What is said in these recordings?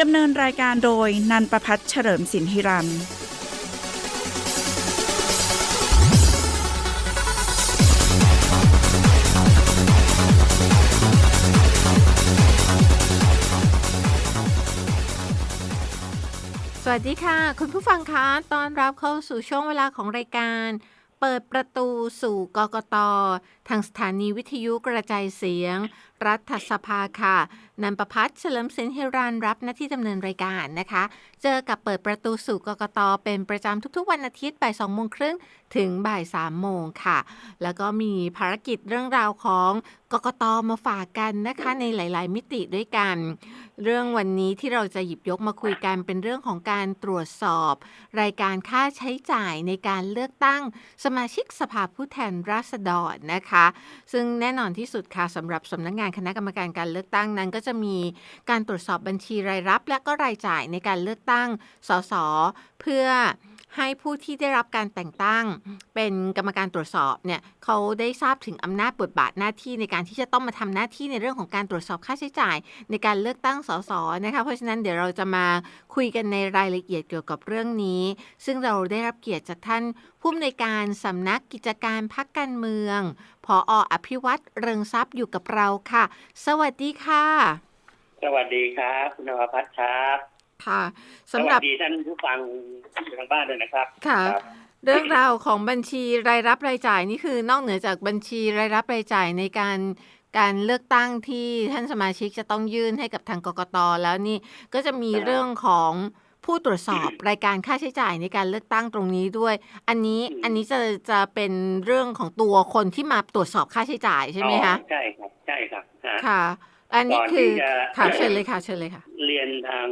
ดำเนินรายการโดยนันประพัฒน์เฉลิมสินธิรันสวัสดีค่ะ คุณผู้ฟังคะตอนรับเข้าสู่ช่วงเวลาของรายการ เปิดประตูสู่กกตทางสถานีวิทยุกระจายเสียง รัฐสภาค่ะนันประพัฒน์เฉลิมสินเฮรันรับหน้าที่ดำเนินรายการนะคะ เจอกับเปิดประตูสู่กกตเป็นประจำทุกๆ วันอาทิตย์บ่ายสองโมงครึ่งถึงบ่ายสามโมงค่ะ แล้วก็มีภารกิจเรื่องราวของกกตมาฝากกันนะคะในหลาย ๆ มิติด้วยกัน เรื่องวันนี้ที่เราจะหยิบยกมาคุยกันเป็นเรื่องของการตรวจสอบ รายการค่าใช้จ่ายในการเลือกตั้งสมาชิกสภาผู้แทนราษฎรนะคะ ซึ่งแน่นอนที่สุดค่ะสำหรับสำนักงานคณะกรรมการการเลือกตั้งนั้น ก็จะมีการตรวจสอบบัญชีรายรับ และก็รายจ่ายในการเลือกตั้งสสเพื่อ ให้ผู้ที่ได้รับการแต่งตั้ง เป็นกรรมการตรวจสอบเนี่ยเขาได้ทราบถึงอำนาจบทบาทหน้าที่ในการที่จะต้องมาทำหน้าที่ในเรื่องของการตรวจสอบค่าใช้จ่าย ในการเลือกตั้งสสนะคะเพราะฉะนั้นเดี๋ยวเราจะมาคุยกันในรายละเอียดเกี่ยวกับเรื่องนี้ ซึ่งเราได้รับเกียรติจากท่านผู้อำนวยการสำนักกิจการพักการเมืองพออภิวัตรเริงทรัพย์อยู่กับเราค่ะ สวัสดีค่ะ สวัสดีครับ คุณนภพัฒน์ครับ ค่ะสสำหวัรับสดีท่านผู้ฟังที่อยู่ทางบ้านด้วยนะครับค่ะรับเรื่องราวของบัญชีรายรับรายจ่ายนี่คือนอกเหนือจากบัญชีรายรับรายจ่ายในการการเลือกตั้งที่ท่านสมาชิกจะต้องยื่นให้กับทางกกตแล้วนี่ก็จะมีเรื่องของผู้ตรวจสอบรายการค่าใช้จ่ายในการเลือกตั้งตรงนี้ด้วย อันนี้อันนี้จะจะเป็นเรื่องของตัวคนที่มาตรวจสอบค่าใช้จ่ายใช่ไหมคะอ๋อใช่ครับใช่ครับฮะค่ะ อันนี้ก่อนคือที่จะค่ะเชิญเลยค่ะเชิญเลยค่ะ เรียนทาง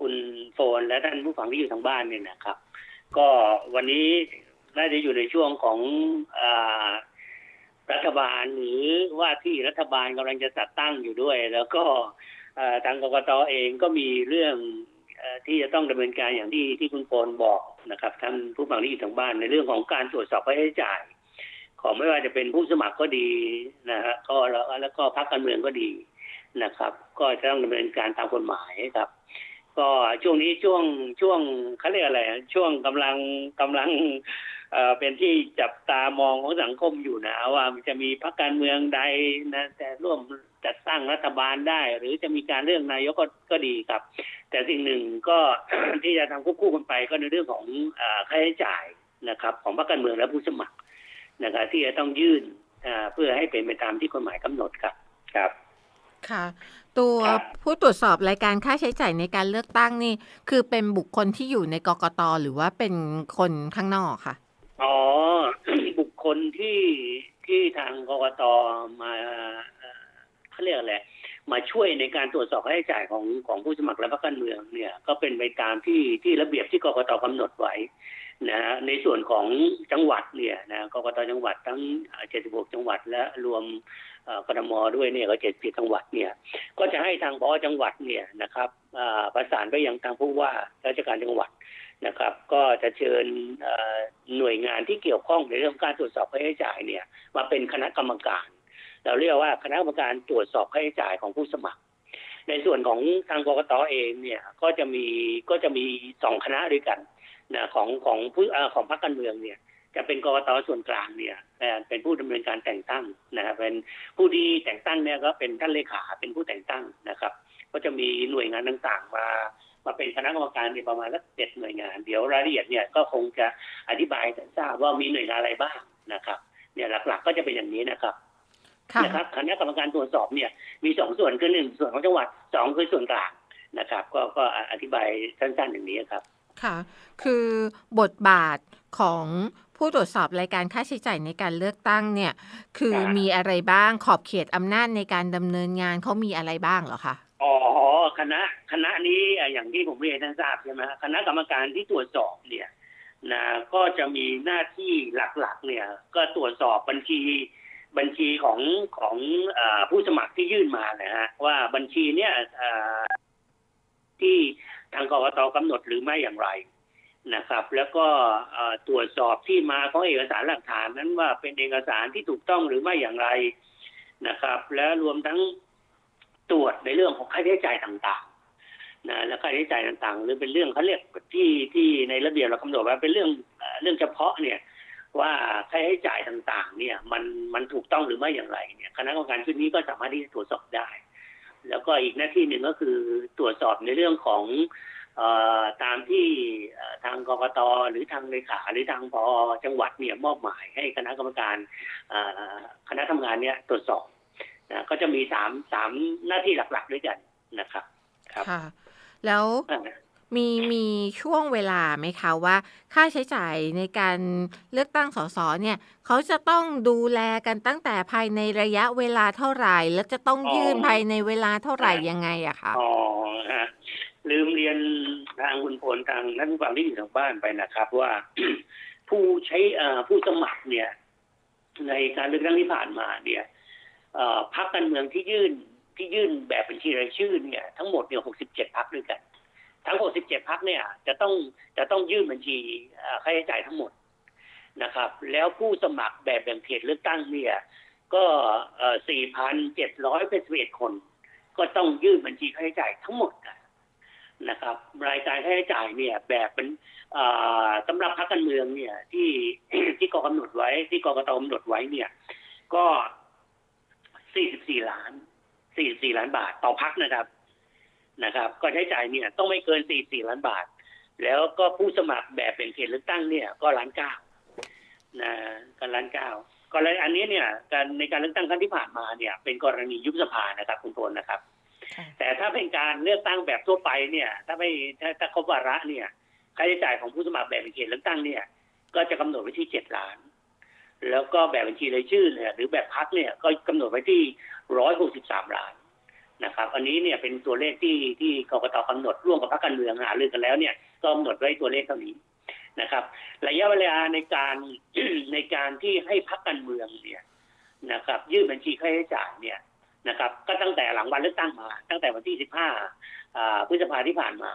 คุณโฟนและท่านผู้ฟังที่อยู่ทางบ้านเนี่ยนะครับ ก็วันนี้น่าจะอยู่ในช่วงของอรัฐบาลหรือว่าที่รัฐบาลกำลังจะจัดตั้งอยู่ด้วย แล้วก็ทางกรกตเองก็มีเรื่องอที่จะต้องดำเนินการอย่างที่ที่คุณโฟนบอกนะครับท่านผู้ฟังที่อยู่ทางบ้านในเรื่องของการตรวจสอบค่าใช้จ่าย ของไม่ว่าจะเป็นผู้สมัครก็ดีนะฮะก็แล้วแล้วก็พรรคการเมืองก็ดีนะครับ ก็จะต้องดำเนินการตามกฎหมายครับ ก็ช่วงนี้ช่วงช่วงเขาเรียกอะไรช่วงกำลังกำลังเอ่อเป็นที่จับตามองของสังคมอยู่นะว่ามันจะมีพรรคการเมืองใดนะแต่ร่วมจัดตั้งรัฐบาลได้ หรือจะมีการเลือกนายกก็ก็ดีครับ แต่สิ่งหนึ่งก็ที่จะทำควบคู่กันไปก็ในเรื่องของค่าใช้จ่ายนะครับ ของพรรคการเมืองและผู้สมัครนะครับที่จะต้องยื่นเพื่อให้เป็นไปตามที่กฎหมายกำหนดครับครับ ค่ะ ตัวครับผู้ตรวจสอบรายการค่าใช้จ่ายในการเลือกตั้งนี่ คือเป็นบุคคลที่อยู่ในกกตหรือว่าเป็นคนข้างนอกค่ะ อ๋อ บุคคลที่ที่ทางกกตมาเอ่อเขาเรียกอะไรมาช่วยในการตรวจสอบค่าใช้จ่ายของของผู้สมัครและพรรคการเมืองเนี่ย ก็เป็นไปตามที่ที่ระเบียบที่กกตกำหนดไว้นะฮะในส่วนของจังหวัดเนี่ยนะกกตจังหวัดทั้ง 76 จังหวัดและรวมเอ่อ กทมด้วยเนี่ยก็70จังหวัดเนี่ย ก็จะให้ทางพอจังหวัดเนี่ยนะครับประสานไปยังทางผู้ว่าราชการจังหวัดนะครับ ก็จะเชิญหน่วยงานที่เกี่ยวข้องในเรื่องการตรวจสอบค่าใช้จ่ายเนี่ยมาเป็นคณะกรรมการ เราเรียกว่าคณะกรรมการตรวจสอบค่าใช้จ่ายของผู้สมัคร ในส่วนของทางกกตเองเนี่ยก็จะมีก็จะมีสองคณะด้วยกันนะของของผู้ของพรรคการเมืองเนี่ย จะเป็นกกตส่วนกลางเนี่ยเอ่อเป็นผู้ดำเนินการแต่งตั้งนะครับเป็นผู้ที่แต่งตั้งเนี่ยก็เป็นท่านเลขาเป็นผู้แต่งตั้งนะครับ ก็จะมีหน่วยงานต่างๆ มามาเป็นคณะกรรมการในยประมาณสักเจ็ดหน่วยงาน เดี๋ยวรายละเอียดเนี่ยก็คงจะอธิบายให้ท่านทราบว่ามีหน่วยงานอะไรบ้างนะครับ เนี่ยหลักๆ ก็จะเป็นอย่างนี้นะครับค่ะนะครับคณะกรรมการตรวจสอบเนี่ยมีสองส่วนคือหนึ่งส่วนของจังหวัดสองคือส่วนกลางนะครับ ก็ก็อธิบายสั้นๆอย่างนี้ครับ ค่ะ คือบทบาทของ ผู้ตรวจสอบรายการค่าใช้จ่ายในการเลือกตั้งเนี่ย คือครับมีอะไรบ้างขอบเขตอำนาจในการดำเนินงานเขามีอะไรบ้างเหรอคะอ๋อคณะคณะนี้อะอย่างที่ผมเรียนให้ท่านทราบใช่ไหมฮะคณะกรรมการที่ตรวจสอบเนี่ยนะก็จะมีหน้าที่หลักๆ เนี่ย ก็ตรวจสอบบัญชีบัญชีของของอาผู้สมัครที่ยื่นมานะฮะว่าบัญชีเนี่ยอ่าที่ทางกรกตกำหนดหรือไม่อย่างไร นะครับ แล้วก็ตรวจสอบที่มาของเอกสารหลักฐานนั้นว่าเป็นเอกสารที่ถูกต้องหรือไม่อย่างไรนะครับ และรวมทั้งตรวจในเรื่องของค่าใช้จ่ายต่างๆนะและค่าใช้จ่ายต่างๆ หรือเป็นเรื่องเขาเรียกที่ที่ในระเบียบเรากำหนดว่าเป็นเรื่องเรื่องเฉพาะเนี่ยว่าค่าใช้จ่ายต่างๆ เนี่ย มันมันถูกต้องหรือไม่อย่างไรเนี่ยคณะกรรมการชุดนี้ก็สามารถที่จะตรวจสอบได้ แล้วก็อีกหน้าที่หนึ่งก็คือตรวจสอบในเรื่องของ ตามที่เอ่อทางกกตหรือทางเลขาหรือทางพอจังหวัดเนี่ยมอบหมายให้คณะกรรมการเอ่อคณะทำงานเนี่ยตรวจสอบนะก็จะมีสามสามหน้าที่หลักๆด้วยกันนะครับครับค่ะแล้วอ่ามีมีช่วงเวลาไหมคะว่าค่าใช้จ่ายในการเลือกตั้งสสเนี่ยเขาจะต้องดูแลกันตั้งแต่ภายในระยะเวลาเท่าไหร่ แล้วจะต้องยื่นอ๋อภายในเวลาเท่าไหร่ยังไงอะคะอ๋อฮะลืมเรียนทางคุณพลทางท่านผู้ฟังที่อยู่ทางบ้านไปนะครับ ว่าผู้ใช้ผู้สมัครเนี่ย ในการเลือกตั้งที่ผ่านมาเนี่ยพรรคการเมืองที่ยื่นที่ยื่นแบบบัญชีรายชื่อเนี่ย ทั้งหมดเนี่ย67พรรคด้วยกัน ทั้ง67พรรคเนี่ย จะต้องจะต้องยื่นบัญชีค่าใช้จ่ายทั้งหมดนะครับ แล้วผู้สมัครแบบแบ่งเขตเลือกตั้งเนี่ย ก็เอ่อ4,781คน ก็ต้องยื่นบัญชีค่าใช้จ่ายทั้งหมดนะ นะครับ รายการค่าใช้จ่ายเนี่ยแบบเป็นสำหรับพรรคการเมืองเนี่ยที่ที่กกำหนดไว้ ที่กกตกำหนดไว้เนี่ย ก็ 44 ล้าน 44 ล้านบาทต่อพักนะครับนะครับ ก็ใช้จ่ายเนี่ยต้องไม่เกิน 44 ล้านบาท แล้วก็ผู้สมัครแบบเป็นเขตเลือกตั้งเนี่ยก็ล้านเก้านะกันล้านเก้าก็เลยอันนี้เนี่ยการในการเลือกตั้งครั้งที่ผ่านมาเนี่ย เป็นกรณียุบสภานะครับคุณพลนะครับ แต่ถ้าเป็นการเลือกตั้งแบบทั่วไปเนี่ย ถ้าไม่ถ้าถ้าครบวาระเนี่ยค่าใช้จ่ายของผู้สมัครแบบเป็นเขตเลือกตั้งเนี่ย ก็จะกำหนดไว้ที่เจ็ดล้าน แล้วก็แบบบัญชีรายชื่อเนี่ยหรือแบบพักเนี่ยก็กำหนดไว้ที่ร้อยหกสิบสามล้านนะครับ อันนี้เนี่ยเป็นตัวเลขที่ที่กรกตกำหนดร่วมกับพรรคการเมืองหารือกันแล้วเนี่ยก็กำหนดไว้ตัวเลขเท่านี้นะครับ ระยะเวลาในการในการที่ให้พรรคการเมืองเนี่ยนะครับ ยื่นบัญชีค่าใช้จ่ายเนี่ย นะครับ ก็ตั้งแต่หลังวันเลือกตั้งมา ตั้งแต่วันที่ 15พฤษภาที่ผ่านมา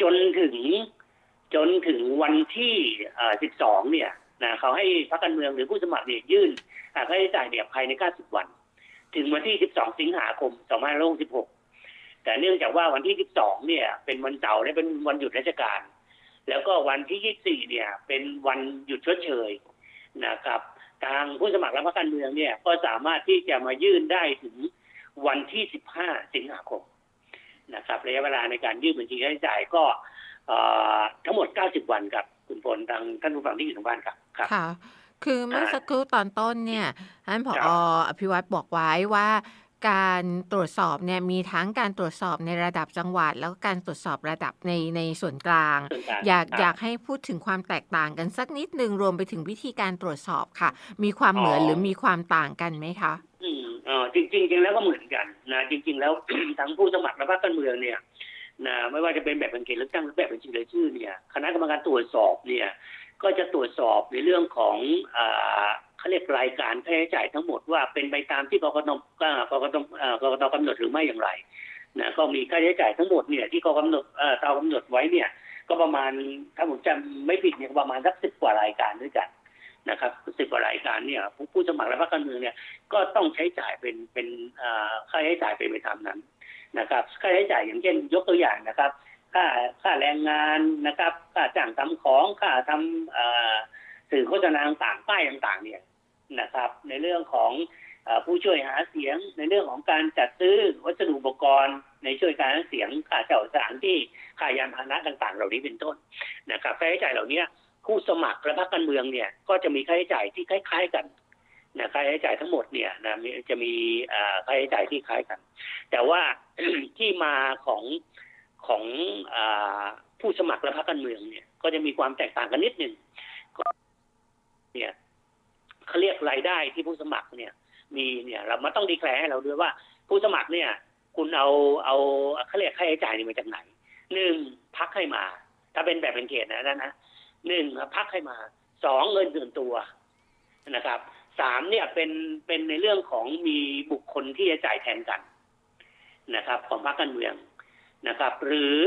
จนถึงจนถึงวันที่อ่า12 เนี่ยนะเขาให้พรรคการเมืองหรือผู้สมัครเนี่ยยื่นค่าใช้จ่ายเนี่ยภายใน 90 วัน ถึงวันที่ 12 สิงหาคม 2566 แต่เนื่องจากว่าวันที่ 12 เนี่ย เป็นวันเสาร์และเป็นวันหยุดราชการ แล้วก็วันที่ 24 เนี่ย เป็นวันหยุดชดเชยนะครับ ทางผู้สมัครและพรรคการเมืองเนี่ย ก็สามารถที่จะมายื่นได้ถึงวันที่ 15 สิงหาคมนะครับระยะเวลาในการยื่นบัญชีค่าใช้จ่ายก็เอ่อทั้งหมด 90 วันครับคุณพลทางท่านผู้ฟังที่อยู่ทางบ้านครับครับค่ะ คือเมื่อสักครู่ตอนต้นเนี่ยท่านผครัอบอภิวัตรบอกไว้ว่า การตรวจสอบเนี่ยมีทั้งการตรวจสอบในระดับจังหวัด แล้วก็การตรวจสอบระดับในในส่วนกลางส่วนกลางอยากครับอยากให้พูดถึงความแตกต่างกันสักนิดหนึ่งรวมไปถึงวิธีการตรวจสอบค่ะ มีความเหมือนอ๋อหรือมีความต่างกันไหมคะอืมเอ่อจริงๆจริงๆแล้วก็เหมือนกันนะจริง ๆ แล้วทั้งผู้สมัครและพรรคการเมืองเนี่ยนะไม่ว่าจะเป็นแบบเป็นเขตเลือกตั้งหรือแบบบัญชีรายชื่อเนี่ยคณะกรรมการตรวจสอบเนี่ยก็จะตรวจสอบในเรื่องของอ่า เขาเรียกรายการค่าใช้จ่ายทั้งหมดว่าเป็นไปตามที่กกตกกตกกตกำหนดหรือไม่อย่างไรนะก็มีค่าใช้จ่ายทั้งหมดเนี่ยที่กรกำหนดเอ่อตากำหนดไว้เนี่ย ก็ประมาณถ้าผมจำไม่ผิดเนี่ยประมาณสักสิบกว่ารายการด้วยกันนะครับสิบกว่ารายการเนี่ยผู้ผู้สมัครและพรรคการเมืองเนี่ยก็ต้องใช้จ่ายเป็นเป็นค่าใช้จ่ายเป็นไปตามนั้นนะครับค่าใช้จ่ายอย่างเช่น ยกตัวอย่างนะครับ ค่าค่าแรงงานนะครับ ค่าจ้างทำของค่าทำสื่อโฆษณาต่างๆป้ายต่างๆเนี่ย นะครับ ในเรื่องของผู้ช่วยหาเสียง ในเรื่องของการจัดซื้อวัสดุอุปกรณ์ ในช่วยการหาเสียงค่าเช่าสถานที่ค่ายานพาหนะต่างๆ เหล่านี้เป็นต้นนะครับค่าใช้จ่ายเหล่านี้ผู้สมัครและพรรคการเมืองเนี่ยก็จะมีค่าใช้จ่ายที่คล้ายๆกันนะค่าใช้จ่ายทั้งหมดเนี่ยนะจะมีค่าใช้จ่ายที่คล้ายกัน แต่ว่าที่มาของของอผู้สมัครและพรรคการเมืองเนี่ยก็จะมีความแตกต่างกันนิดหนึ่งก็เนี่ยเขาเรายได้ที่ผู้สมัครเนี่ย มีเนี่ย เรามาต้องดีแคลร์ให้เราด้วยว่า ผู้สมัครเนี่ย คุณเอาเอาเขาเรียกค่าใช้จ่ายนี่มาจากไหนหนึ่งพักให้มา ถ้าเป็นแบบเป็นเขตนะนั่นะหนึ่งพักให้มาสองเงินส่วนตัวนะครับสามเนี่ยเป็นเป็นในเรื่องของมีบุคคลที่จะจ่ายแทนกันนะครับ ของพรรคการเมืองนะครับ หรือ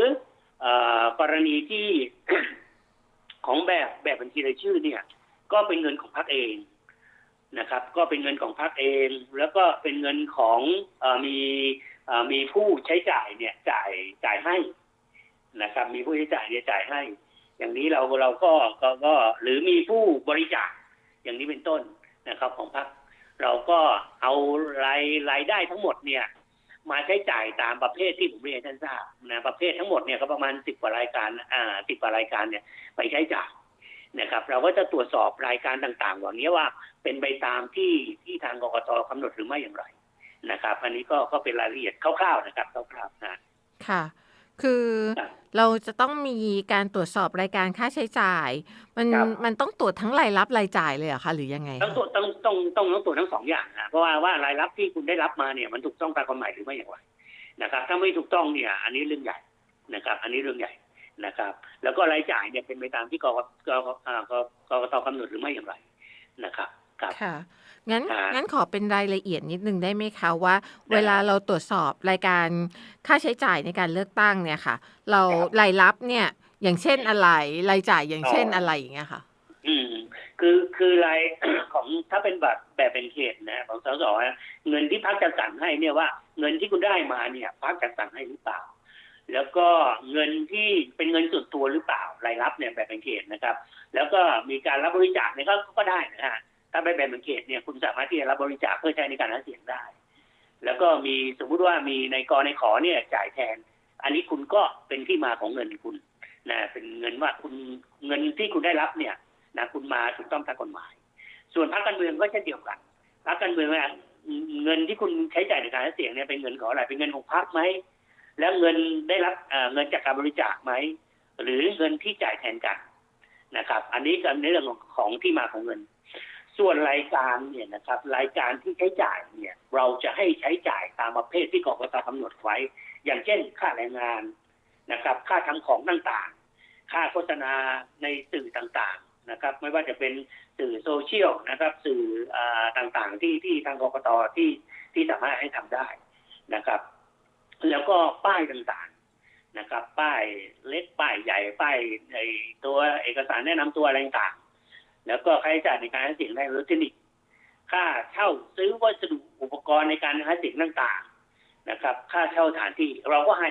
อกรณีที่ของแบบแบบบัญชีรายชื่อเนี่ย ก็เป็นเงินของพรรคเอง นะครับ ก็เป็นเงินของพรรคเอง แล้วก็เป็นเงินของอมีมีผู้ใช้จ่ายเนี่ยจ่ายจ่ายให้นะครับ มีผู้ใช้จ่ายเนี่ยจ่ายให้ อย่างนี้เราเราก็ก็ก็หรือมีผู้บริจาคอย่างนี้เป็นต้นนะครับ ของพรรคเราก็เอารายรายได้ทั้งหมดเนี่ย มาใช้จ่ายตามประเภทที่ผมเรียนท่านทราบนะประเภททั้งหมดเนี่ยก็ประมาณสิบกว่ารายการอ่าสิบกว่ารายการเนี่ย ไปใช้จ่าย นะครับ เราก็จะตรวจสอบรายการต่างๆเหล่านี้ว่าเป็นไปตามที่ที่ทางกกตกำหนดหรือไม่อย่างไรนะครับ อันนี้ก็ก็เป็นรายละเอียดคร่าวๆนะครับคร่าวๆนะค่ะ คือครับเราจะต้องมีการตรวจสอบรายการค่าใช้จ่าย มันครับมันต้องตรวจทั้งรายรับรายจ่ายเลยเหรอคะหรือยังไงต้องตรวจต้องต้องต้องต้องตรวจทั้งสองอย่างนะเพราะว่าว่ารายรับที่คุณได้รับมาเนี่ยมันถูกต้องตามกฎหมายหรือไม่อย่างไรนะครับ ถ้าไม่ถูกต้องเนี่ย อันนี้เรื่องใหญ่นะครับ อันนี้เรื่องใหญ่ นะครับ แล้วก็รายจ่ายเนี่ยเป็นไปตามที่กกกกอ่ากกกตกำหนดหรือไม่อย่างไรนะครับครับค่ะงั้นครับงั้นขอเป็นรายละเอียดนิดนึงได้ไหมคะว่า เวลาเราตรวจสอบรายการค่าใช้จ่ายในการเลือกตั้งเนี่ยค่ะ เราครับรายรับเนี่ยอย่างเช่นอะไรรายจ่ายอย่างเช่นอ๋อออะไรอย่างเงี้ยค่ะ อืม คือคือรายของถ้าเป็นแบบแบบเป็นเขตนะของสสนะเงินที่พักจัดสรรให้เนี่ยว่า เงินที่คุณได้มาเนี่ยพักจัดสรรให้หรือเปล่า แล้วก็เงินที่เป็นเงินส่วนตัวหรือเปล่ารายรับเนี่ยแบบเป็นเขตนะครับ แล้วก็มีการรับบริจาคเนี่ยก็ก็ได้นะฮะถ้าไปแบบเป็นเขตเนี่ยคุณสามารถที่จะรับบริจาคเพื่อใช้ในการหาเสียงได้ แล้วก็มีสมมุติว่ามีในกรในขอเนี่ยจ่ายแทน อันนี้คุณก็เป็นที่มาของเงินคุณนะเป็นเงินว่าคุณเงินที่คุณได้รับเนี่ยนะคุณมาถูกต้องตามกฎหมาย ส่วนพรรคการเมืองก็เช่นเดียวกันพรรคการเมืองเนี่ยเงินที่คุณใช้จ่ายในการหาเสียงเนี่ยเป็นเงินของอะไรเป็นเงินของพรรคไหม แล้วเงินได้รับเงินจากการบริจาคไหมหรือเงินที่จ่ายแทนกันนะครับ อันนี้ก็ในเรื่องของของที่มาของเงิน ส่วนรายการเนี่ยนะครับ รายการที่ใช้จ่ายเนี่ย เราจะให้ใช้จ่ายตามประเภทที่กรกตกำหนดไว้ อย่างเช่น ค่าแรงงานนะครับ ค่าทำของต่างๆ ค่าโฆษณาในสื่อต่างๆนะครับ ไม่ว่าจะเป็นสื่อโซเชียลนะครับ สื่ออต่างๆที่ที่ทางกรกตที่ที่สามารถให้ทำได้นะครับ แล้วก็ป้ายต่างๆนะครับ ป้ายเล็กป้ายใหญ่ป้ายในตัวเอกสารแนะนำตัวอะไรต่างๆแล้วก็ค่าใช้จ่ายในการหาเสียงในอิเล็กทรอนิกส์ค่าเช่าซื้อวัสดุอุปกรณ์ในการหาเสียงต่างๆนะครับ ค่าเช่าสถานที่เราก็ให้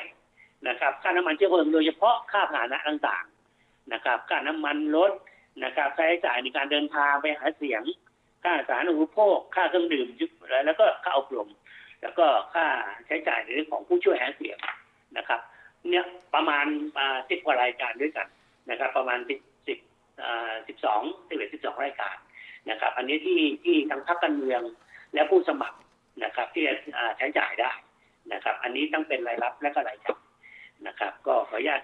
นะครับ ค่าน้ำมันเชื้อเพลิงโดยเฉพาะค่าพาหนะต่างๆนะครับ ค่าน้ำมันรถนะครับค่าใช้จ่ายในการเดินทางไปหาเสียง ค่าสารณูปโภค ค่าเครื่องดื่มแล้วก็ค่าอบรม แล้วก็ค่าใช้จ่ายในเรื่องของผู้ช่วยหาเสียงนะครับ เนี่ยประมาณสิบกว่ารายการด้วยกันนะครับ ประมาณสิบสิบสิบสองสิบเอ็ดสิบสองรายการนะครับ อันนี้ที่ที่ทั้งพรรคการเมืองและผู้สมัครนะครับ ที่จะใช้จ่ายได้นะครับ อันนี้ต้องเป็นรายรับและก็รายจ่ายนะครับ ก็ขออนุญาต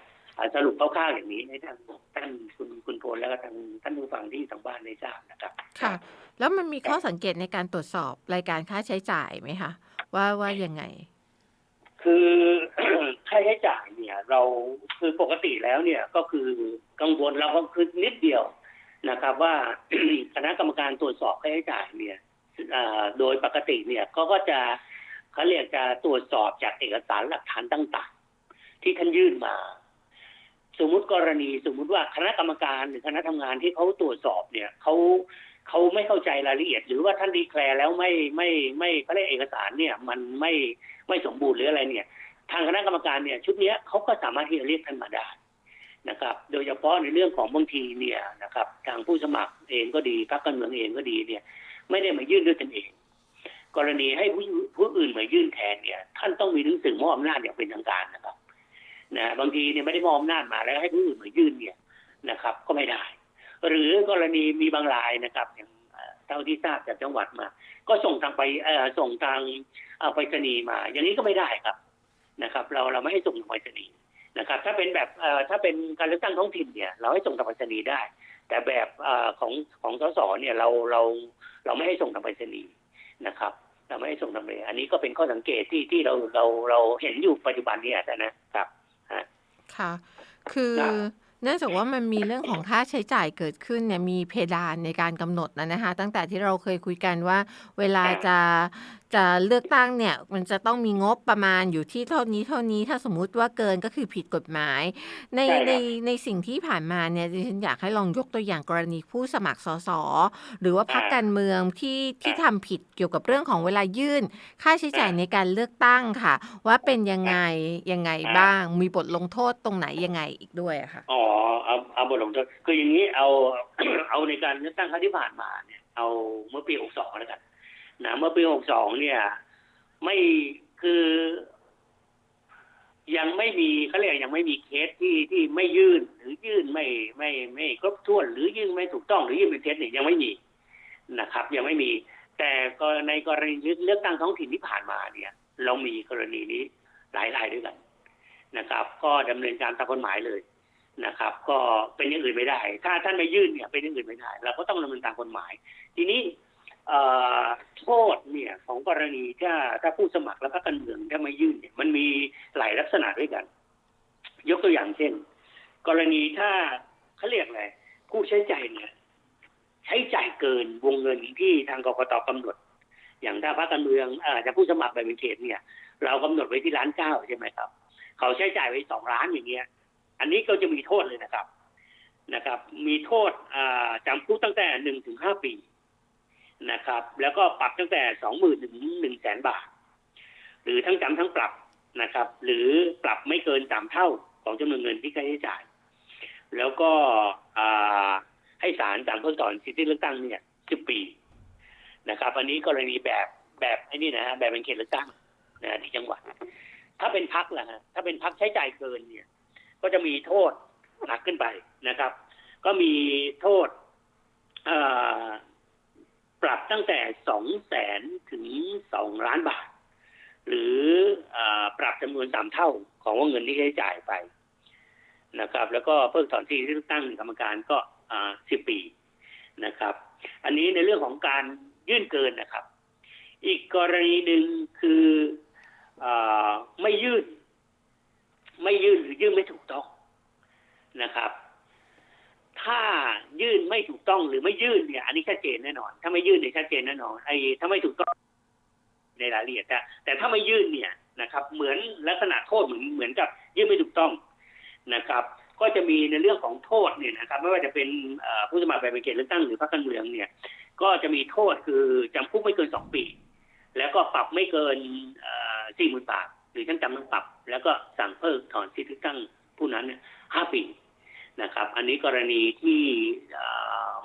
สรุปคร่าวๆอย่างนี้ให้ท่านท่านคุณคุณพลแล้วก็ทางท่านผู้ฟังที่ทางบ้านได้ทราบนะครับ ค่ะ แล้วมันมีข้อสังเกตในการตรวจสอบรายการค่าใช้จ่ายไหมคะ ว่าว่ายังไง คือค่าใช้จ่ายเนี่ย เราคือปกติแล้วเนี่ยก็คือกังวลเราก็คือนิดเดียวนะครับ ว่าคณะกรรมการตรวจสอบค่าใช้จ่ายเนี่ยโดยปกติเนี่ยเขาก็จะเขาเรียกจะตรวจสอบจากเอกสารหลักฐานต่างๆ ที่ท่านยื่นมา สมมุติกรณีสมมุติว่าคณะกรรมการหรือคณะทำงานที่เขาตรวจสอบเนี่ยเขา เขาไม่เข้าใจรายละเอียด หรือว่าท่านดีแคลร์แล้วไม่ไม่ไม่เขาเรียกเอกสารเนี่ย มันไม่ไม่สมบูรณ์หรืออะไรเนี่ย ทางคณะกรรมการเนี่ย ชุดเนี้ยเขาก็สามารถที่จะเรียกท่านมาได้นะครับ โดยเฉพาะในเรื่องของบางทีเนี่ยนะครับ ทางผู้สมัครเองก็ดีพรรคการเมืองเองก็ดีเนี่ย ไม่ได้มายื่นด้วยตนเอง กรณีให้ผู้ผู้อื่นมายื่นแทนเนี่ย ท่านต้องมีหนังสือมอบอำนาจอย่างเป็นทางการนะครับนะบางทีเนี่ยไม่ได้มอบอำนาจมาแล้วให้ผู้อื่นมายื่นเนี่ยนะครับ ก็ไม่ได้ หรือกรณีมีบางรายนะครับอย่างเอ่อเท่าที่ทราบจากจังหวัดมา ก็ส่งทางไปเอ่อส่งทางเอ่อไปรษณีย์มา อย่างนี้ก็ไม่ได้ครับนะครับ เราเราไม่ให้ส่งทางไปรษณีย์นะครับ ถ้าเป็นแบบเอ่อถ้าเป็นการเลือกตั้งท้องถิ่นเนี่ย เราให้ส่งทางไปรษณีย์ได้ แต่แบบเอ่อของของสสเนี่ยเราเราเราไม่ให้ส่งทางไปรษณีย์นะครับทำให้ส่งทำเร็จอันนี้ก็เป็นข้อสังเกตที่ที่เราเราเราเห็นอยู่ปัจจุบันเนี่ยแต่นะครับค่ะ คือครับ เนื่องจากว่ามันมีเรื่องของค่าใช้จ่ายเกิดขึ้นเนี่ยมีเพดานในการกำหนดนะนะคะ ตั้งแต่ที่เราเคยคุยกันว่า เวลาจะ จะเลือกตั้งเนี่ยมันจะต้องมีงบประมาณอยู่ที่เท่านี้เท่านี้ถ้าสมมุติว่าเกินก็คือผิดกฎหมาย ในใช่ครับในในสิ่งที่ผ่านมาเนี่ยดิฉันอยากให้ลองยกตัวอย่างกรณีผู้สมัครสสหรือว่าพรรคการเมืองที่ที่ทำผิดเกี่ยวกับเรื่องของเวลายื่น ค่าใช้จ่ายในการเลือกตั้งค่ะ ว่าเป็นยังไงยังไงบ้าง มีบทลงโทษตรงไหนยังไงอีกด้วยอะค่ะอ๋อเอาเอาบทลงโทษคืออย่างนี้เอาเอาในการเลือกตั้งครั้งที่ผ่านมาเนี่ยเอาเมื่อปี62แล้วกัน นะเมื่อปี62เนี่ย ไม่คือ ยังไม่มีเขาเรียกยังไม่มีเคสที่ที่ไม่ยื่นหรือยื่นไม่ไม่ไม่ครบถ้วน หรือยื่นไม่ถูกต้องหรือยื่นเป็นเท็จเนี่ยยังไม่มีนะครับ ยังไม่มี แต่ก็ในกรณีเลือกตั้งท้องถิ่นที่ผ่านมาเนี่ย เรามีกรณีนี้หลายรายด้วยกันนะครับ ก็ดำเนินการตามกฎหมายเลยนะครับ ก็เป็นอย่างอื่นไม่ได้ ถ้าท่านไม่ยื่นเนี่ยเป็นอย่างอื่นไม่ได้ เราก็ต้องดำเนินตามกฎหมาย ทีนี้ โทษเนี่ยของกรณีถ้าถ้าผู้สมัครและพรรคการเมืองถ้าม่ยื่นเนี่ยมันมีหลายลักษณะด้วยกัน ยกตัวอย่างเช่น กรณีถ้าเขาเรียกอะไรผู้ใช้จ่ายเนี่ย ใช้จ่ายเกินวงเงินที่ทางกรกตกำหนด อย่างถ้าพรรคการเมืองอ่อจะผู้สมัครแบบเป็นเขตเนี่ย เรากำหนดไว้ที่ล้านเก้าใช่ไหมครับ เขาใช้จ่ายไว้สองล้านอย่างเงี้ย อันนี้ก็จะมีโทษเลยนะครับนะครับ มีโทษจำคุกตั้งแต่หนึ่งถึงห้าปี นะครับ แล้วก็ปรับตั้งแต่สองหมื่นถึงหนึ่งแสนบาท หรือทั้งจำทั้งปรับนะครับ หรือปรับไม่เกินสามเท่าของจำนวนเงินที่ใช้จ่าย แล้วก็ให้ศาลสั่งเพิกถอนสิทธิเลือกตั้งเนี่ยสิบปีนะครับ อันนี้กรณีแบบแบบไอ้นี่นะฮะแบบเป็นเขตเลือกตั้งนะที่จังหวัด ถ้าเป็นพักล่ะฮะถ้าเป็นพักใช้จ่ายเกินเนี่ย ก็จะมีโทษหนักขึ้นไปนะครับ ก็มีโทษอ่อ ปรับตั้งแต่สองแสนถึงสองล้านบาท หรืออปรับจำนวนสามเท่าของวงเงินที่ใช้จ่ายไปนะครับ แล้วก็เพิกถอนที่เลือกตั้งกรรมการก็สิบปีนะครับ อันนี้ในเรื่องของการยื่นเกินนะครับ อีกกรณีหนึ่งคืออไม่ยื่น ไม่ยื่นหรือยื่นไม่ถูกต้องนะครับ ถ้ายื่นไม่ถูกต้องหรือไม่ยื่นเนี่ย อันนี้ชัดเจนแน่นอน ถ้าไม่ยื่นเนี่ยชัดเจนแน่นอนไอ้ถ้าไม่ถูกต้องในรายละเอียดแต่แต่ถ้าไม่ยื่นเนี่ยนะครับ เหมือนลักษณะโทษเหมือนเหมือนกับ ยื่นไม่ถูกต้องนะครับ ก็จะมีในเรื่องของโทษเนี่ยนะครับ ไม่ว่าจะเป็นผู้สมัครแบบเป็นเขตเลือกตั้งหรือพรรคการเมืองเนี่ย ก็จะมีโทษคือจำคุกไม่เกินสองปี แล้วก็ปรับไม่เกินสี่หมื่นบาทหรือทั้งจำทั้งปรับ แล้วก็สั่งเพิกถอนสิทธิเลือกตั้งผู้นั้นห้าปี นะครับ อันนี้กรณีที่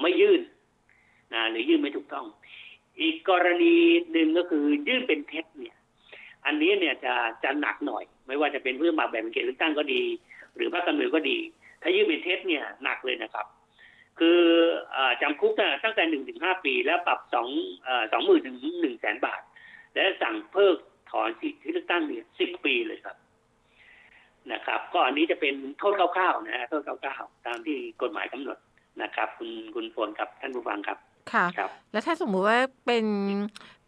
ไม่ยื่นนะหรือยื่นไม่ถูกต้อง อีกกรณีหนึ่งก็คือยื่นเป็นเท็จเนี่ย อันนี้เนี่ยจะจะหนักหน่อย ไม่ว่าจะเป็นผู้สมัครแบบเป็นเขตเลือกตั้งก็ดี หรือพรรคการเมืองก็ดี ถ้ายื่นเป็นเท็จเนี่ยหนักเลยนะครับ คือออจำคุกตั้งแต่หนึ่งถึงห้าปี แล้วปรับสองสองหมื่นถึงหนึ่งแสนบาท และสั่งเพิกถอนสิทธิเลือกตั้งเนี่ยสิบปีเลยครับ นะครับ ก็อันนี้จะเป็นโทษคร่าวๆนะฮะโทษคร่าวๆตามที่กฎหมายกำหนดนะครับ คุณคุณโฟนครับท่านผู้ฟังครับค่ะครับแล้วถ้าสมมุติว่าเป็น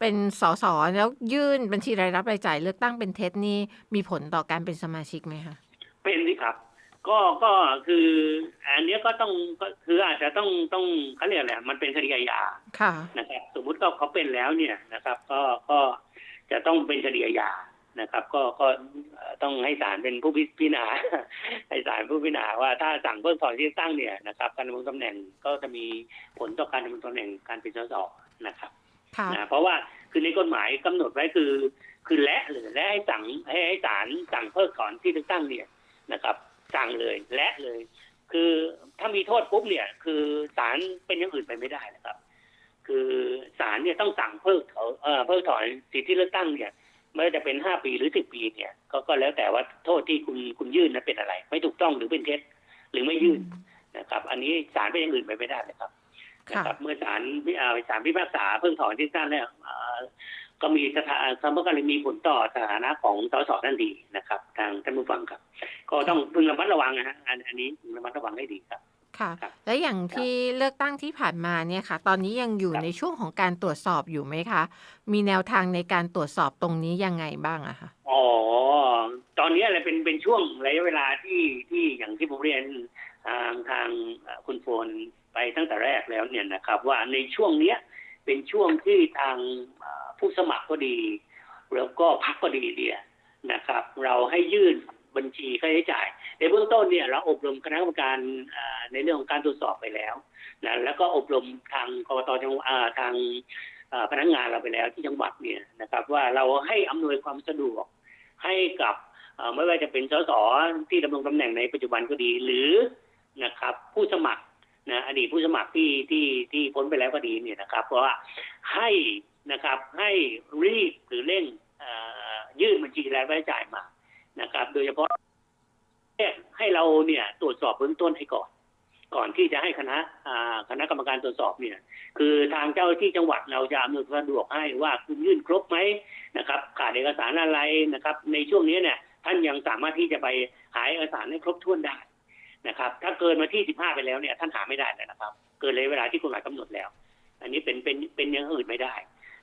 เป็นสสแล้วยื่นบัญชีรายรับรายจ่ายเลือกตั้งเป็นเท็จนี่มีผลต่อการเป็นสมาชิกไหมคะเป็นสิครับ ก็ก็คืออันเนี้ยก็ต้องก็คืออาจจะต้องต้องเขาเรียกอะไรมันเป็นคดีอาญาค่ะนะครับ สมมุติก็เขาเป็นแล้วเนี่ยนะครับ ก็ก็จะต้องเป็นคดีอาญา นะครับ ก็ก็เอ่อต้องให้ศาลเป็นผู้พิจารณาให้ศาลผู้พิจารณาว่าถ้าสั่งเพิกถอนที่ตั้งเนี่ยนะครับ การดำรงตำแหน่งก็จะมีผลต่อการดำรงตำแหน่งการเป็นสสนะครับค่ะนะเพราะว่าคือในกฎหมายกำหนดไว้คือ คือและเลยและให้สั่งให้ให้ศาลสั่งเพิกถอนที่ตั้งเนี่ยนะครับ สั่งเลยและเลย คือถ้ามีโทษปุ๊บเนี่ย คือศาลเป็นอย่างอื่นไปไม่ได้นะครับ คือศาลเนี่ยต้องสั่งเพิกถอนเอ่อเพิกถอนสิทธิเลือกตั้งเนี่ย ไม่ว่าจะเป็นห้าปีหรือสิบปีเนี่ยก็ก็แล้วแต่ว่าโทษที่คุณคุณยื่นนั้นเป็นอะไร ไม่ถูกต้องหรือเป็นเท็จหรือไม่ยื่นนะครับ อันนี้ศาลเป็นอย่างอื่นไปไม่ได้นะครับนะค่ะครับ เมื่อศาลพิอ่าศาลพิพากษาเพิกถอนที่ตั้งแล้วอ่าก็มีสถานคำว่าก็เลยมีผลต่อสถานะของสสทันทีนะครับ ทางท่านผู้ฟังครับ ก็ต้องพึงระมัดระวังนะฮะอันอันนี้พึงระมัดระวังให้ดีครับ ค่ะครับและอย่างที่เลือกตั้งที่ผ่านมาเนี่ยค่ะ ตอนนี้ยังอยู่ครับในช่วงของการตรวจสอบอยู่ไหมคะ มีแนวทางในการตรวจสอบตรงนี้ยังไงบ้างอะคะอ๋อตอนนี้อะไรเป็นเป็นช่วงระยะเวลาที่ที่อย่างที่ผมเรียนทางทางเอ่อคุณโฟนไปตั้งแต่แรกแล้วเนี่ยนะครับ ว่าในช่วงเนี้ยเป็นช่วงที่ทางเอ่อผู้สมัครก็ดี แล้วก็พรรคก็ดีเนี่ยนะครับ เราให้ยื่น บัญชีค่าใช้จ่าย ในเบื้องต้นเนี่ยเราอบรมคณะกรรมการในเรื่องของการตรวจสอบไปแล้วนะแล้วก็อบรมทางกรกตจังหวัดทางพนักงานเราไปแล้วที่จังหวัดเนี่ยนะครับ ว่าเราให้อำนวยความสะดวกให้กับไม่ว่าจะเป็นสสที่ดำรงตำแหน่งในปัจจุบันก็ดี หรือนะครับ ผู้สมัครนะอดีตผู้สมัครที่ที่ที่พ้นไปแล้วก็ดีเนี่ยนะครับ เพราะว่าให้นะครับให้รีบหรือเร่งยื่นบัญชีรายรับจ่ายมา นะครับ โดยเฉพาะให้เราเนี่ยตรวจสอบเบื้องต้นให้ก่อน ก่อนที่จะให้คณะคณะกรรมการตรวจสอบเนี่ย คือทางเจ้าที่จังหวัดเราจะอำนวยความสะดวกให้ว่าคุณยื่นครบไหมนะครับ ขาดเอกสารอะไรนะครับ ในช่วงนี้เนี่ย ท่านยังสามารถที่จะไปหาเอกสารให้ครบถ้วนได้นะครับ ถ้าเกินมาที่ 15 ไปแล้วเนี่ย ท่านหาไม่ได้เลยนะครับ เกินเลยเวลาที่กฎหมายกำหนดแล้ว อันนี้เป็นเป็นเป็นอย่างอื่นไม่ได้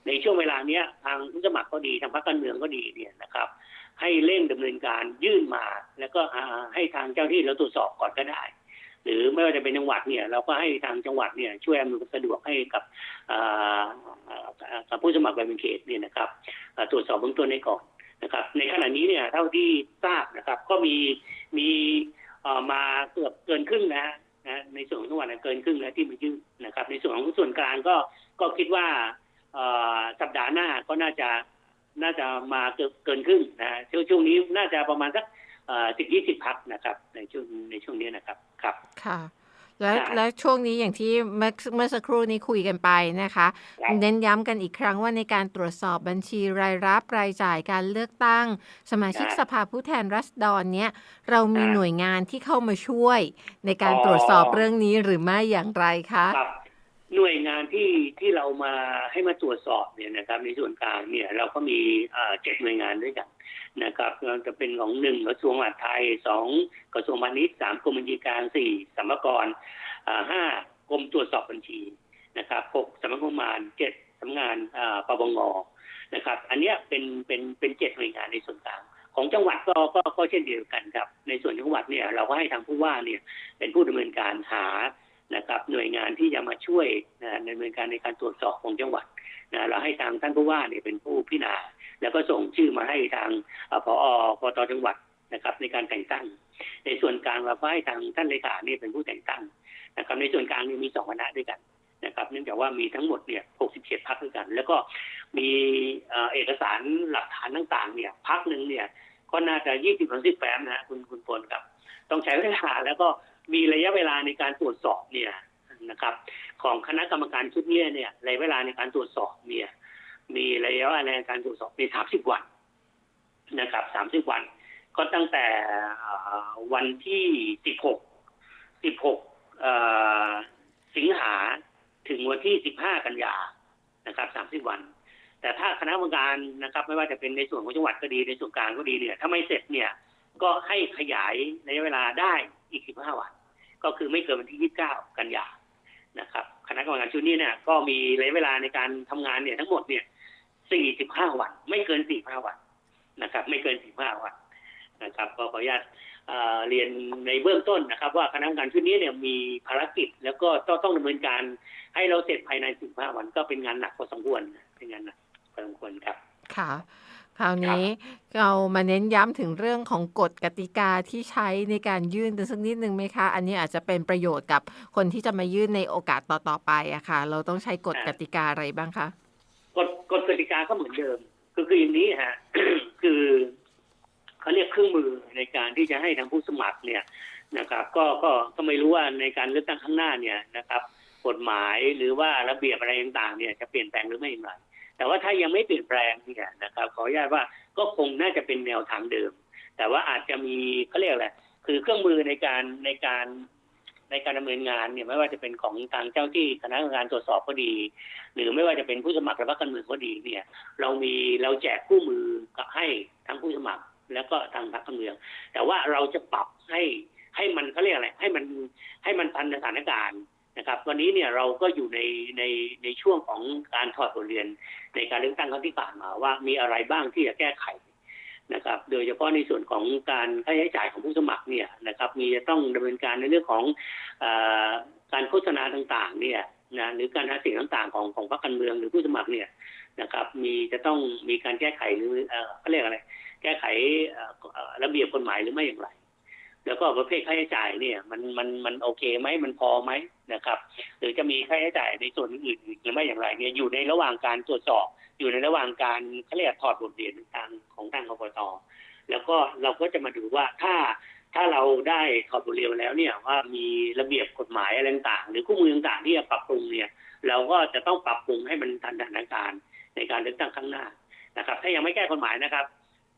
ในช่วงเวลาเนี้ยทางผู้สมัครก็ดีทางพรรคการเมืองก็ดีเนี่ยนะครับ ให้เร่งดำเนินการยื่นมา แล้วก็ให้ทางเจ้าหน้าที่เราตรวจสอบก่อนก็ได้ หรือไม่ว่าจะเป็นจังหวัดเนี่ย เราก็ให้ทางจังหวัดเนี่ยช่วยอำนวยความสะดวกให้กับกับผู้สมัครแบบเป็นเขตเนี่ยนะครับตรวจสอบเบื้องต้นให้ก่อนนะครับ ในขณะนี้เนี่ยเท่าที่ทราบนะครับ ก็มีมีมาเกือบเกินครึ่งนะนะในส่วนของจังหวัดเนี่ยเกินครึ่งแล้วที่มายื่นนะครับ ในส่วนของส่วนกลางก็ก็คิดว่าสัปดาห์หน้าก็น่าจะ น่าจะมาเกินเกินครึ่งนะฮะช่วงช่วงนี้น่าจะประมาณสักสิบยี่สิบพักนะครับ ในช่วงในช่วงนี้นะครับครับค่ะและใช่และช่วงนี้อย่างที่เมื่อเมื่อสักครู่นี้คุยกันไปนะคะครับเน้นย้ำกันอีกครั้งว่าในการตรวจสอบบัญชีรายรับรายจ่ายการเลือกตั้ง สมาชิกครับสภาผู้แทนรัษฎรเนี้ยเรามีครับหน่วยงานที่เข้ามาช่วย ในการอ๋อตรวจสอบเรื่องนี้หรือไม่อย่างไรคะครับ หน่วยงานที่ที่เรามาให้มาตรวจสอบเนี่ยนะครับในส่วนกลางเนี่ยเราก็มีเจ็ดหน่วยงานด้วยกันนะครับจะเป็นของหนึ่งกระทรวงมหาดไทยสองกระทรวงพาณิชย์สามกรมบัญชีกางสี่สรรพากรห้ากรมตรวจสอบบัญชีนะครับหกสำนักงบประมาณเจ็ดสำนักงานปปงนะครับ อันนี้เป็นเป็นเป็นเจ็ดหน่วยงานในส่วนกลางของจังหวัดก็ก็ก็เช่นเดียวกันครับ ในส่วนจังหวัดเนี่ยเราก็ให้ทางผู้ว่าเนี่ยเป็นผู้ดำเนินการหา นะครับหน่วยงานที่จะมาช่วยนะดำเนินการในการตรวจสอบของจังหวัดนะเราให้ทางท่านผู้ว่าเนี่ยเป็นผู้พิจารณาแล้วก็ส่งชื่อมาให้ทางเอ่อผอพตจังหวัดนะครับ ในการแต่งตั้ง ในส่วนกลางเราก็ให้ทางท่านเลขาเนี่ยเป็นผู้แต่งตั้งนะครับในส่วนกลางนี่ยมีสองคณะด้วยกันนะครับเนื่องจากว่ามีทั้งหมดเนี่ย 67 พักด้วยกัน แล้วก็มีเอกสารหลักฐานต่างๆ เนี่ยพักหนึ่งเนี่ยก็น่าจะ 20ถึง10แฟ้มนะฮะคุณคุณพลครับ ต้องใช้เวลาแล้วก็ มีระยะเวลาในการตรวจสอบเนี่ยนะครับ ของคณะกรรมการชุดนี้เนี่ยระยะเวลาในการตรวจสอบเนี่ย มีระยะเวลาในการตรวจสอบใน30วันนะครับ30วัน ก็ตั้งแต่วันที่16 16เอ่อสิงหาถึงวันที่15กันยานะครับ30วัน แต่ถ้าคณะกรรมการนะครับ ไม่ว่าจะเป็นในส่วนของจังหวัดก็ดีในส่วนกลางก็ดีเนี่ย ถ้าไม่เสร็จเนี่ย ก็ให้ขยายระยะเวลาได้อีก15วัน ก็คือไม่เกินวันที่ 29 กันยานะครับ คณะกรรมการชุดนี้เนี่ยก็มีระยะเวลาในการทำงานเนี่ยทั้งหมดเนี่ย 45 วัน ไม่เกิน 45 วันนะครับ ไม่เกิน 45 วันนะครับก็ขออนุญาตเรียนในเบื้องต้นนะครับ ว่าคณะกรรมการชุดนี้เนี่ยมีภารกิจ แล้วก็ต้องต้องดำเนินการให้เราเสร็จภายใน 15 วันก็เป็นงานหนักพอสมควรเป็นงานหนักพอสมควรครับค่ะ คราวนี้เรามาเน้นย้ำถึงเรื่องของกฎกติกาที่ใช้ในการยื่นกันสักนิดนึงไหมคะ อันนี้อาจจะเป็นประโยชน์กับคนที่จะมายื่นในโอกาสต่อๆไปอะค่ะ เราต้องใช้กฎกติกาอะไรบ้างคะ กฎกฎกติกาก็เหมือนเดิมคือคืออย่างนี้ฮะ คือเขาเรียกเครื่องมือในการที่จะให้ทางผู้สมัครเนี่ยนะครับ ก็ก็ก็ไม่รู้ว่าในการเลือกตั้งข้างหน้าเนี่ยนะครับ กฎหมายหรือว่าระเบียบอะไรต่างๆเนี่ย จะเปลี่ยนแปลงหรือไม่อย่างไร แต่ว่าถ้ายังไม่เปลี่ยนแปลงเนี่ยนะครับขออนุญาตว่าก็คงน่าจะเป็นแนวทางเดิม แต่ว่าอาจจะมีเขาเรียกอะไรคือเครื่องมือในการในการในการดำเนินงานเนี่ยไม่ว่าจะเป็นของทางเจ้าที่คณะกรรมการตรวจสอบก็ดี หรือไม่ว่าจะเป็นผู้สมัครและพรรคการเมืองก็ดีเนี่ย เรามีเราแจกคู่มือกับให้ทั้งผู้สมัครแล้วก็ทางพรรคการเมือง แต่ว่าเราจะปรับให้ให้มันเขาเรียกอะไรให้มันให้มันทันสถานการณ์ นะครับ วันนี้เนี่ยเราก็อยู่ในในในช่วงของการถอดบทเรียนในการเลือกตั้งครั้งที่ผ่านมาว่ามีอะไรบ้างที่จะแก้ไขนะครับ โดยเฉพาะในส่วนของการค่าใช้จ่ายของผู้สมัครเนี่ยนะครับ มีจะต้องดำเนินการในเรื่องของอการโฆษณาต่างๆ เนี่ยนะหรือการหาเสียงต่างๆของของพรรคการเมืองหรือผู้สมัครเนี่ยนะครับ มีจะต้องมีการแก้ไขหรือเออเขาเรียกอะไร แก้ไขระเบียบกฎหมายหรือไม่อย่างไร แล้วก็ประเภทค่าใช้จ่ายเนี่ยมันมันมันโอเคไหมมันพอไหมนะครับ หรือจะมีค่าใช้จ่ายในส่วนอื่นหรือไม่อย่างไรเนี่ยอยู่ในระหว่างการตรวจสอบ อยู่ในระหว่างการเขาเรียกถอดบทเรียนทางของทางกกตแล้วก็เราก็จะมาดูว่าถ้าถ้าเราได้ถอดบทเรียนแล้วเนี่ยว่ามีระเบียบกฎหมายอะไรต่างหรือคู่มือต่างที่จะปรับปรุงเนี่ย เราก็จะต้องปรับปรุงให้มันทันสถานการณ์ในการเลือกตั้งครั้งหน้านะครับ ถ้ายังไม่แก้กฎหมายนะครับ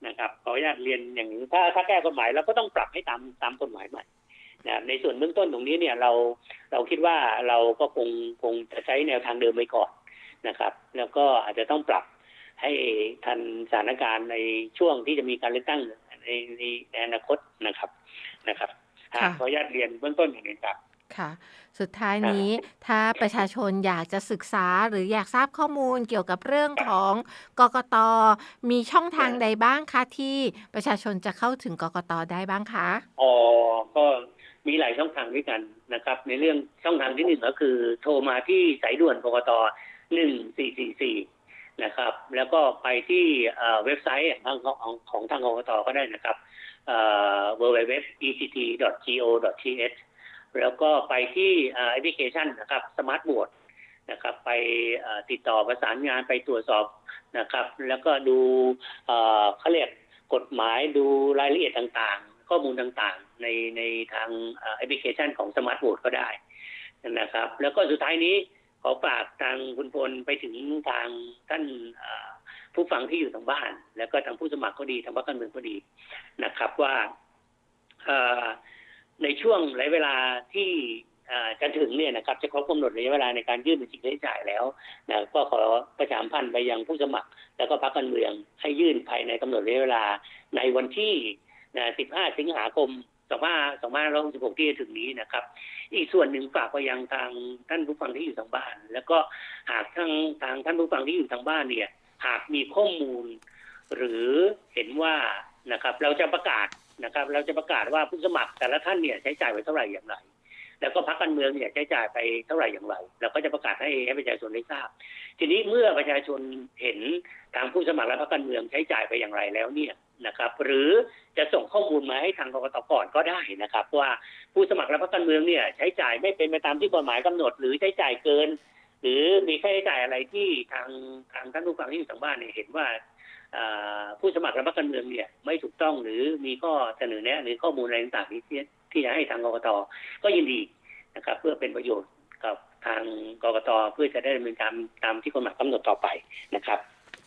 นะครับขออนุญาตเรียนอย่างนี้ถ้าถ้าแก้กฎหมายเราก็ต้องปรับให้ตามตามกฎหมายใหม่นะครับในส่วนเบื้องต้นตรงนี้เนี่ยเราเราคิดว่าเราก็คงคงจะใช้แนวทางเดิมไปก่อนนะครับ แล้วก็อาจจะต้องปรับให้ทันสถานการณ์ในช่วงที่จะมีการเลือกตั้งในในในอนาคตนะครับนะครับอะค่ะขออนุญาตเรียนเบื้องต้นอย่างนี้ครับ ค่ะ สุดท้ายนี้ถ้าประชาชนอยากจะศึกษาหรืออยากทราบข้อมูลเกี่ยวกับเรื่องของกกต มีช่องทางใดบ้างคะที่ประชาชนจะเข้าถึงกกตได้บ้างคะ อ๋อ ก็มีหลายช่องทางด้วยกันนะครับ ในเรื่องช่องทางที่หนึ่งก็คือ โทรมาที่สายด่วนกกตหนึ่งสี่สี่สี่นะครับ แล้วก็ไปที่เอ่อเว็บไซต์ของของของทางกกตก็ได้นะครับเอ่อ www.ect.go.th แล้วก็ไปที่แอปพลิเคชันนะครับ Smart Board นะครับไปติดต่อประสานงานไปตรวจสอบนะครับ แล้วก็ดูเอ่อเขาเรียกกฎหมายดูรายละเอียดต่างๆ ข้อมูลต่างๆ ในในทางแอปพลิเคชันของสมาร์ทโ a ก็ได้นะครับ แล้วก็สุดท้ายนี้ขอฝากทางคุณพลไปถึงทางท่านผู้ฟังที่อยู่ทางบ้าน แล้วก็ทางผู้สมัครก็ดีทางพรรคการเมืองก็ดีนะครับว่า ในช่วงระยะเวลาที่จะถึงเนี่ยนะครับจะครบกำหนดระยะเวลาในการยื่นบัญชีค่าใช้จ่ายแล้วนะก็ขอประชาสัมพันธ์ไปยังผู้สมัคร แล้วก็พรรคการเมืองให้ยื่นภายในกำหนดระยะเวลาในวันที่นะ15 สิงหาคม 2566 ที่จะถึงนี้นะครับ อีกส่วนหนึ่งฝากไปยังทางท่านผู้ฟังที่อยู่ทางบ้าน แล้วก็หากทางทางท่านผู้ฟังที่อยู่ทางบ้านเนี่ยหากมีข้อมูล หรือเห็นว่านะครับเราจะประกาศ นะครับ เราจะประกาศว่าผู้สมัครแต่ละท่านเนี่ยใช้จ่ายไปเท่าไหร่อย่างไร แล้วก็พรรคการเมืองเนี่ยใช้จ่ายไปเท่าไหร่อย่างไร เราก็จะประกาศให้ให้ประชาชนได้ทราบ ทีนี้เมื่อประชาชนเห็นทางผู้สมัครและพรรคการเมืองใช้จ่ายไปอย่างไรแล้วเนี่ยนะครับ หรือจะส่งข้อมูลมาให้ทางกรกตก่อนก็ได้นะครับ ว่าผู้สมัครและพรรคการเมืองเนี่ยใช้จ่ายไม่เป็นไปตามที่กฎหมายกำหนด หรือใช้จ่ายเกิน หรือมีค่าใช้จ่ายอะไรที่ทางทางท่านผู้ฟังที่อยู่ทางบ้านเนี่ยเห็นว่า ผู้สมัครและพรรคการเมืองเนี่ยไม่ถูกต้องหรือมีข้อเสนอแนะ หรือข้อมูลอะไรต่างๆที่ที่จะให้ทางกกตก็ยินดีนะครับ เพื่อเป็นประโยชน์กับทางกกตเพื่อจะได้ดำเนินการตามที่กฎหมายกำหนดต่อไปนะครับ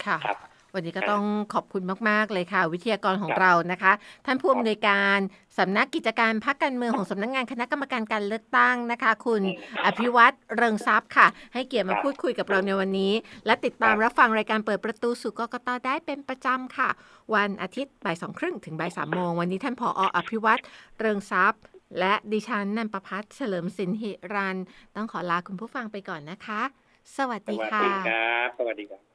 ค่ะครับ วันนี้ก็ครับต้องขอบคุณมากๆเลยค่ะ วิทยากรของครับเรานะคะ ท่านผู้อำนวยการสำนักกิจการพรรคการเมืองของสำนักงานคณะกรรมการการเลือกตั้งนะคะ คุณอภิวัตรเริงทรัพย์ค่ะ ให้เกียรติมาครับพูดคุยกับเราในวันนี้ และติดตามครับรับฟังรายการเปิดประตูสู่กกตได้เป็นประจำค่ะ วันอาทิตย์บ่ายสองครึ่งถึงบ่ายสามโมงวันนี้ท่านผออภิวัตรเริงทรัพย์และดิฉันนันประพัฒน์เฉลิมสินหิรัน ต้องขอลาคุณผู้ฟังไปก่อนนะคะ สวัสสดีวัสค่ะดีครับ สวัสดีครับ